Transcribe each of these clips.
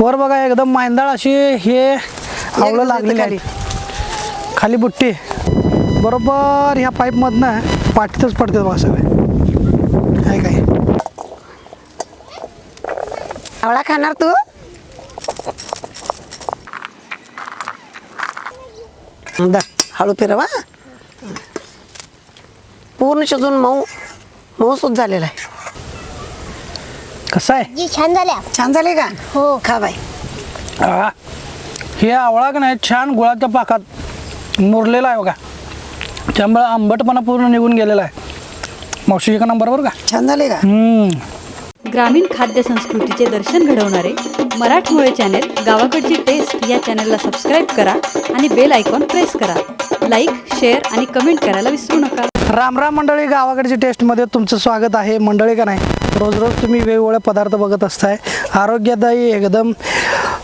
वर बघा एकदम मांदाळ अशी हे आवळं लागलेली खाली. खाली बुट्टी. बरोबर ह्या पाईपमधनं पाठीतच पडते बघा सगळे. आहे काय? आवळा खाणार तू? हळू फिरवा. पूर्ण शिजून मऊ मऊ सुद्ध झालेला आहे. कसं आहे? जी छान झाल्या. छान झाले का? हो. खा बाई. आ, हे आवळा का नाही छान गुळाच्या पाकात मुरलेला आहे बघा. त्यामुळे आंबटपणा पूर्ण निघून गेलेला आहे. मावशी एका नंबर बरं का? छान झाले का? हम्म. ग्रामीण खाद्य संस्कृतीचे दर्शन घडवणारे मराठमोळे चॅनेल गावाकडची टेस्ट या चॅनलला सबस्क्राईब करा आणि बेल आयकॉन प्रेस करा. लाईक शेअर आणि कमेंट करायला विसरू नका. रामराम मंडळी गावाकडच्या टेस्टमध्ये तुमचं स्वागत आहे. मंडळी का नाही रोज रोज तुम्ही वेगवेगळे पदार्थ बघत असताय. आरोग्यदायी एकदम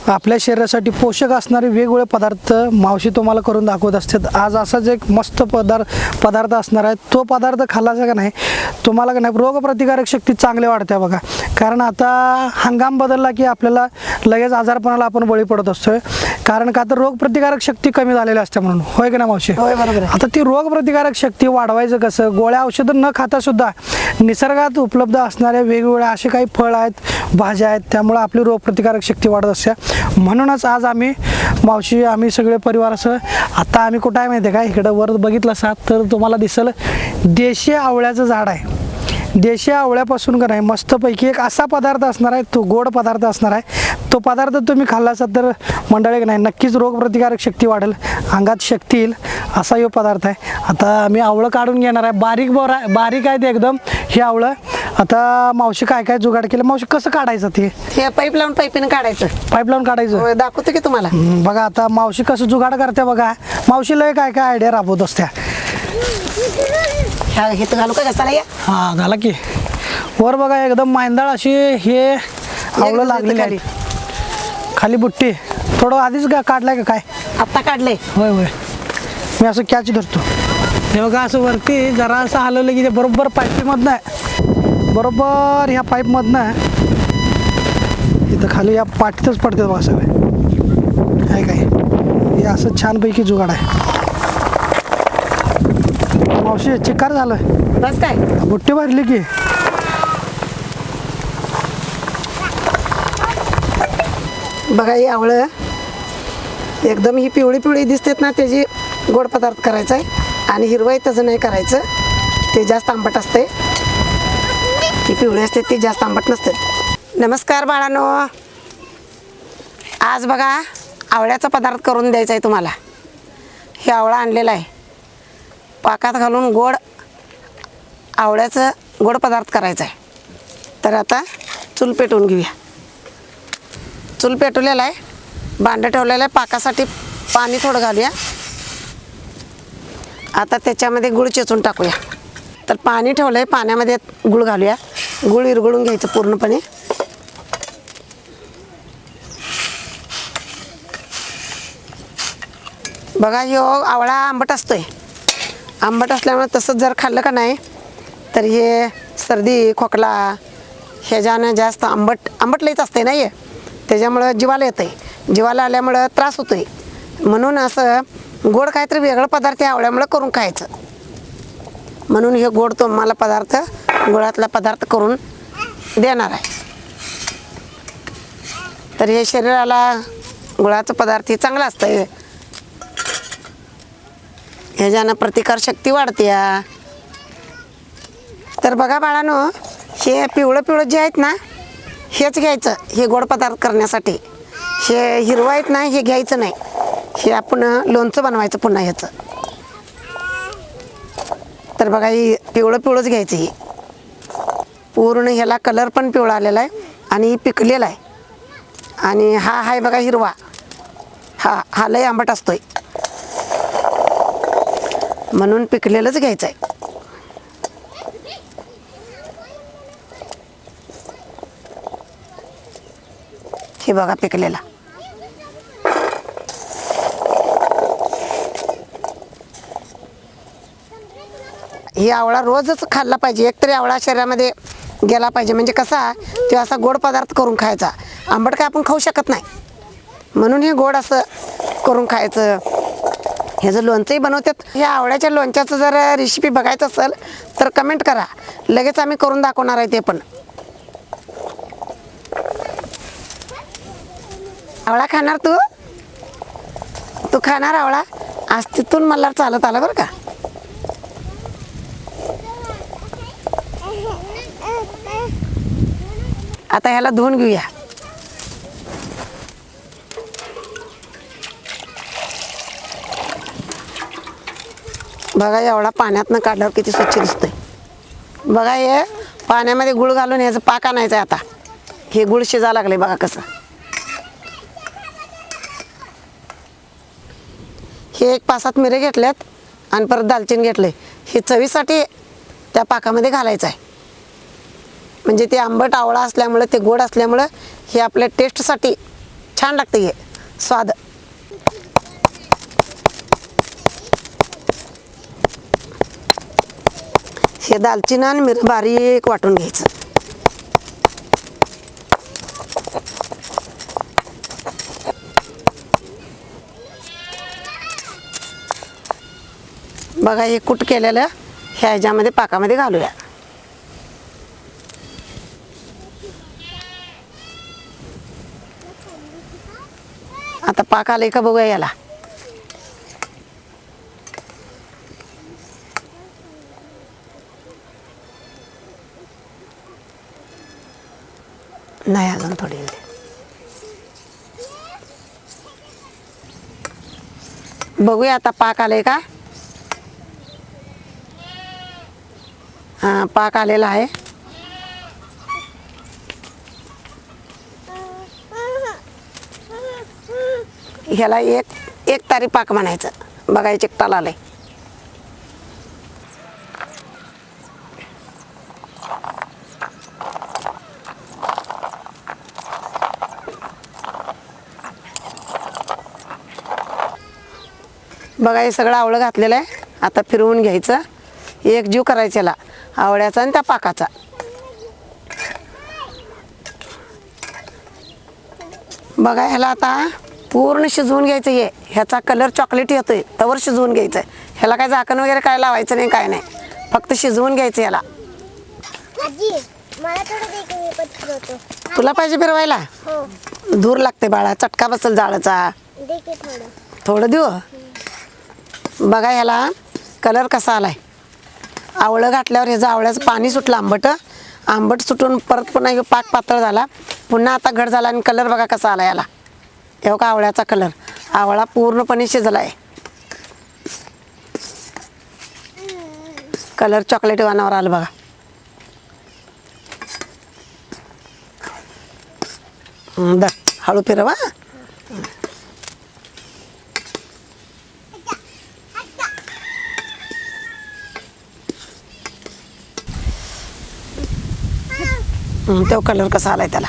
आपल्या शरीरासाठी पोषक असणारे वेगवेगळे पदार्थ मावशी तुम्हाला करून दाखवत असतात. आज असाच एक मस्त पदार्थ पदार्थ असणार आहे. तो पदार्थ खाल्लाचा का नाही तुम्हाला का नाही रोगप्रतिकारक शक्ती चांगली वाढते बघा. कारण आता हंगाम बदलला की आपल्याला लगेच आजारपणाला आपण बळी पडत असतोय. कारण का तर रोगप्रतिकारक शक्ती कमी झालेली असते म्हणून. होय का ना मावशी? होय, बरोबर. आता ती रोगप्रतिकारक शक्ती वाढवायचं कसं? गोळ्या औषधं न खाता सुद्धा निसर्गात उपलब्ध असणाऱ्या वेगवेगळ्या असे काही फळ आहेत भाज्या आहेत त्यामुळं आपली रोगप्रतिकारक शक्ती वाढत असते. म्हणूनच आज आम्ही मावशी आम्ही सगळे परिवारासह आता आम्ही कुठं आहे माहिती आहे का? इकडं वर बघितलं असाल तर तुम्हाला दिसल देशी आवळ्याचं झाड आहे. देशी आवळ्यापासून का नाही मस्तपैकी एक असा पदार्थ असणार आहे तो गोड पदार्थ असणार आहे. तो पदार्थ तुम्ही खाल्ला असाल तर मंडळी का नाही नक्कीच रोगप्रतिकारक शक्ती वाढेल अंगात शक्ती येईल असा हा पदार्थ आहे. आता मी आवळं काढून घेणार आहे. बारीक बोर बारीक आहे ते एकदम हे आवळं. आता मावशी काय काय जुगाड केलं? मावशी कसं काढायचं ते? पाईप लावून पाईपीने काढायचं. पाईप लावून काढायचं? दाखवतो की तुम्हाला. बघा आता मावशी कसं जुगाड करते बघा. मावशी लय काय काय आयडिया राबवत असत्या. ह्या हे तर घालू का? कसाला या. हा झाला की. वर बघा एकदम मांदाळ अशी हे आवळं लागलेली खाली. आहे खाली बुट्टी. थोडं आधीच का काढलाय का काय? आत्ता काढले होय होय. मी असं कॅच धरतो. हे बघा असं वरती जरा असं हलवलं की ते बरोबर पाईपमधनं आहे. बरोबर ह्या पाईपमधनं इथं खाली या पाठीतच पडते बघा सगळे. आहे काय? हे असं छानपैकी जुगाड आहे. मावशी चिकार झालं बस काय? बुट्टी भरली की. बघा ही आवळं. एकदम ही पिवळी पिवळी दिसतात ना त्याची गोड पदार्थ करायचा आहे आणि हिरवाई तसं नाही करायचं. ते जास्त आंबट असते ही पिवळी असते ती जास्त आंबट नसते. नमस्कार बाळांनो. आज बघा आवळ्याचा पदार्थ करून द्यायचा आहे तुम्हाला. हे आवळा आणलेला आहे. पाकात घालून गोड आवळ्याचं गोड पदार्थ करायचा आहे. तर आता चूल पेटवून घेऊया. चूल पेटवलेला आहे. भांडं ठेवलेलं आहे. पाकासाठी पाणी थोडं घालूया. आता त्याच्यामध्ये गुळ चेचून टाकूया. तर पाणी ठेवलं आहे पाण्यामध्ये गुळ घालूया. गुळ इरगळून घ्यायचं पूर्णपणे. बघा यो आवळा आंबट असतोय. आंबट असल्यामुळे तसंच जर खाल्लं का नाही तर हे सर्दी खोकला ह्याच्यानं जास्त आंबट आंबट लईच असते नाही त्याच्यामुळं जीवाला येतं आहे जीवाला आल्यामुळं त्रास होतो आहे म्हणून असं गोड काहीतरी वेगळं पदार्थ आवळ्यामुळं करून खायचं. म्हणून हे गोड तुम्हाला पदार्थ गुळातला पदार्थ करून देणार आहे. तर हे शरीराला गुळाचं पदार्थ हे चांगलं असतं ह्याच्यानं प्रतिकारशक्ती वाढते तर बघा बाळानो हे पिवळं पिवळं जे आहेत ना हेच घ्यायचं हे गोड पदार्थ करण्यासाठी. हे हिरवं आहेत ना हे घ्यायचं नाही. हे आपण लोणचं बनवायचं पुन्हा ह्याचं. तर बघा हे पिवळं पिवळंच घ्यायचं हे. पूर्ण ह्याला कलर पण पिवळा आलेला आहे आणि पिकलेला आहे. आणि हा आहे बघा हिरवा. हा हा लय आंबट असतोय. म्हणून पिकलेलंच घ्यायचं आहे हे बघा पिकलेला. ही आवळा रोजच खाल्ला पाहिजे. एकतरी आवळा शरीरामध्ये गेला पाहिजे. म्हणजे कसा तो असा गोड पदार्थ करून खायचा. आंबट काय आपण खाऊ शकत नाही. म्हणून हे गोड असं करून खायचं. ह्याचं लोणचंही बनवतात. ह्या आवळ्याच्या लोणच्याचं जर रेसिपी बघायचं असेल तर कमेंट करा. लगेच आम्ही करून दाखवणार आहे ते पण. आवळा खाणार तू? तू खाणार आवळा? आज तिथून मला चालत आलं बरं का? आता ह्याला धुवून घेऊया. बघा एवढा पाण्यातनं काढल्यावर किती स्वच्छ दिसतंय. बघा हे पाण्यामध्ये गुळ घालून ह्याचं पाक आणायचं आहे आता. हे गुळ शिजा लागले बघा कसं. हे एक पाच सात मिरे घेतल्यात आणि परत दालचिनी घेतले हे चवीसाठी त्या पाकामध्ये घालायचं आहे म्हणजे ते आंबट आवळा असल्यामुळं ते गोड असल्यामुळं हे आपल्या टेस्टसाठी छान लागतं हे स्वाद. हे दालचिनी आणि मिरं बारीक वाटून घ्यायचं. बघा हे कुट केलेलं ह्या ह्याच्यामध्ये पाकामध्ये घालूया. आता पाक आले का बघूया याला नाही अजून थोडी येऊ दे. बघूया आता पाक आले का? हा पाक आलेला आहे. ह्याला एक एक तारी पाक म्हणायचं. बघा चिकटाला आहे बघा हे सगळं आवळं घातलेलं आहे. आता फिरवून घ्यायचं. एक जीव करायचा याला. आवळ्याचा आणि त्या पाकाचा. बघा ह्याला आता पूर्ण शिजवून घ्यायचं हे. ह्याचा कलर चॉकलेट येतोय. तवर शिजवून घ्यायचं. ह्याला काय झाकण वगैरे काय लावायचं नाही काय नाही. फक्त शिजवून घ्यायचं याला तुला पाहिजे फिरवायला? हो. धूर लागते बाळा. चटका बसल जाळाचा थोडं देऊ? बघा ह्याला कलर कसा आलाय. आवळं घातल्यावर ह्याचं आवळ्याचं पाणी सुटलं आंबट. आंबट सुटून परत पुन्हा हे पाक पातळ झाला. पुन्हा आता घट झाला आणि कलर बघा कसा आला याला. हे का आवळ्याचा कलर. आवळा पूर्णपणे शिजला आहे कलर चॉकलेट वानावर आलं बघा. हं, हळू फिरवा तो कलर कसा आलाय त्याला?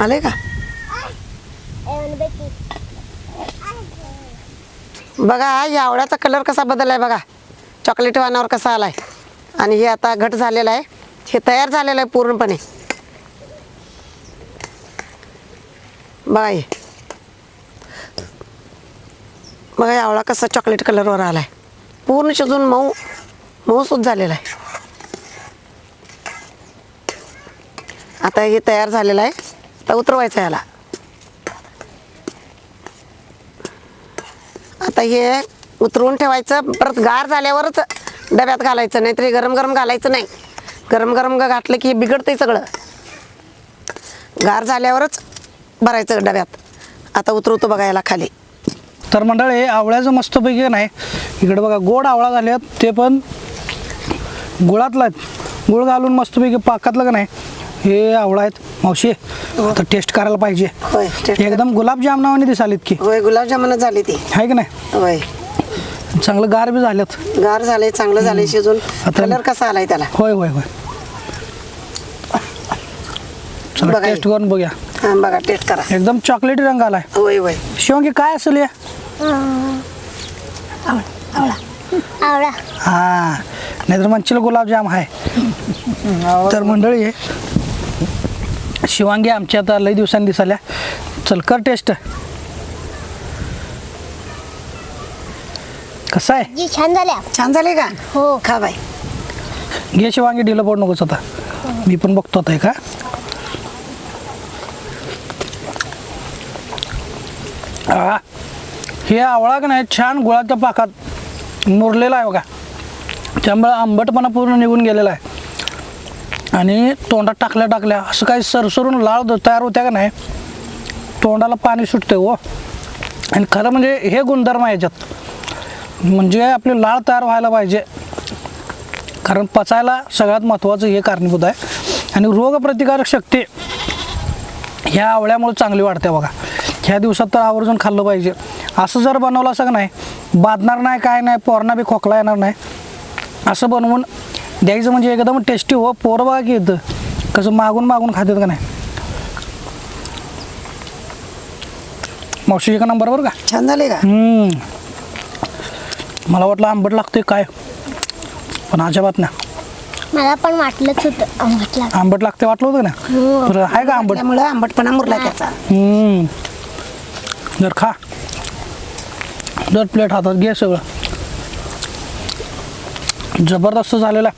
आले का? बघा या आवळ्याचा कलर कसा बदललाय बघा. चॉकलेट वानावर कसा आलाय. आणि हे आता घट झालेलं आहे. हे तयार झालेलं आहे पूर्णपणे. बघा हे. बघा आवळा कसा चॉकलेट कलरवर आलाय. पूर्ण शिजून मऊ मऊसूद झालेला आहे. आता हे तयार झालेलं आहे. आता उतरवायचं याला. आता हे उतरवून ठेवायचं. परत गार झाल्यावरच डब्यात घालायचं. नाहीतर हे गरम गरम घालायचं नाही. गरम गरम ग- घातलं की हे बिघडतंय सगळं. गार झाल्यावरच भरायचं डब्यात. आता उतरवतो बघा याला खाली. तर मंडळी आवळ्याचं मस्तपैकी नाही. इकडे बघा गोड आवळा झाल्यात. ते पण गुळातला आहेत. गुळ घालून मस्तपैकी पाकातलं का नाही हे आवळा आहेत. मावशी आता टेस्ट करायला पाहिजे. होय टेस्ट एकदम गुलाबजामनावाने दिसालीत की. होय गुलाबजामुन झाली ती. आहे की नाही? होय. चांगलं गार बी झाल्यात. गार झालंय चांगलं झालंय शिजून. कलर कसा आलाय त्याला? होय होय होय. चला बघा टेस्ट हे. करून बघूया. हा बघा टेस्ट करा. एकदम चॉकलेटी रंग आलाय. होय होय. शिवंगी काय असेल या आवळा. हा. नाहीतर म्हणशील गुलाबजाम आहे तर मंडळी शिवांगी आमची आता लई दिवसांनी दिसाल्या. चल कर टेस्ट कसं आहे? जी छान झाल्या. छान झाले का? हो. खा बाई. घे शिवांगी ढिलं पड नकोच आता. मी पण बघतो आता का आ, हे आवळा का नाही? छान गुळाच्या पाकात मुरलेला आहे बघा. त्यामुळे आंबटपणा पूर्ण निघून गेलेला आहे. आणि तोंडात टाकल्या टाकल्या असं काही सरसरून लाळ द- तयार होत्या का नाही? तोंडाला पाणी सुटते हो. आणि खरं म्हणजे हे गुणधर्म आहे याच्यात. म्हणजे आपली लाळ तयार व्हायला पाहिजे. कारण पचायला सगळ्यात महत्त्वाचं हे कारणीभूत आहे. आणि रोगप्रतिकारक शक्ती ह्या आवळ्यामुळे चांगली वाढते बघा. ह्या दिवसात तर आवर्जून खाल्लं पाहिजे. असं जर बनवलं असं का नाही? बाधणार नाही काय नाही पोरणा बी खोकला येणार नाही. असं बनवून द्यायचं म्हणजे एकदम टेस्टी हो पोरं बघा की येतं कसं मागून मागून खातात का नाही? मावशी एका नंबर बरं का? छान झाले का? हम्म. मला वाटलं आंबट लागते काय? पण अजिबात ना मला पण वाटलंच होतं. आंबट. आंबट लागते वाटलं होतं ना बरं आहे का आंबट? त्यामुळे आंबटपणा मुरला त्याचा. हम्म. जर खा. जर प्लेट हातात घे सगळं. जबरदस्त झालेलं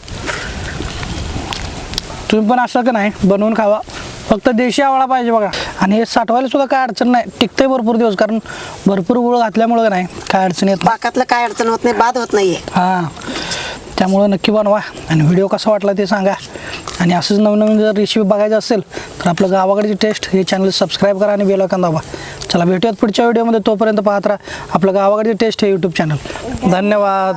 तुम्ही पण असं का नाही बनवून खावा. फक्त देशी आवळा पाहिजे बघा. आणि हे साठवायला सुद्धा काय अडचण नाही टिकते भरपूर दिवस कारण भरपूर गुळ घातल्यामुळं नाही काय अडचण येत नाही. पाकातलं काय अडचण होत नाही बाद होत नाहीये. हां. त्यामुळं नक्की बनवा. आणि व्हिडिओ कसा वाटला ते सांगा. आणि असंच नवीन नवीन जर रेसिपी बघायचं असेल तर आपलं गावाकडची टेस्ट हे चॅनल सबस्क्राईब करा आणि बेल दाबा. चला भेटूयात पुढच्या व्हिडिओमध्ये तोपर्यंत पाहत राहा आपलं गावाकडची टेस्ट हे यूट्यूब चॅनल धन्यवाद.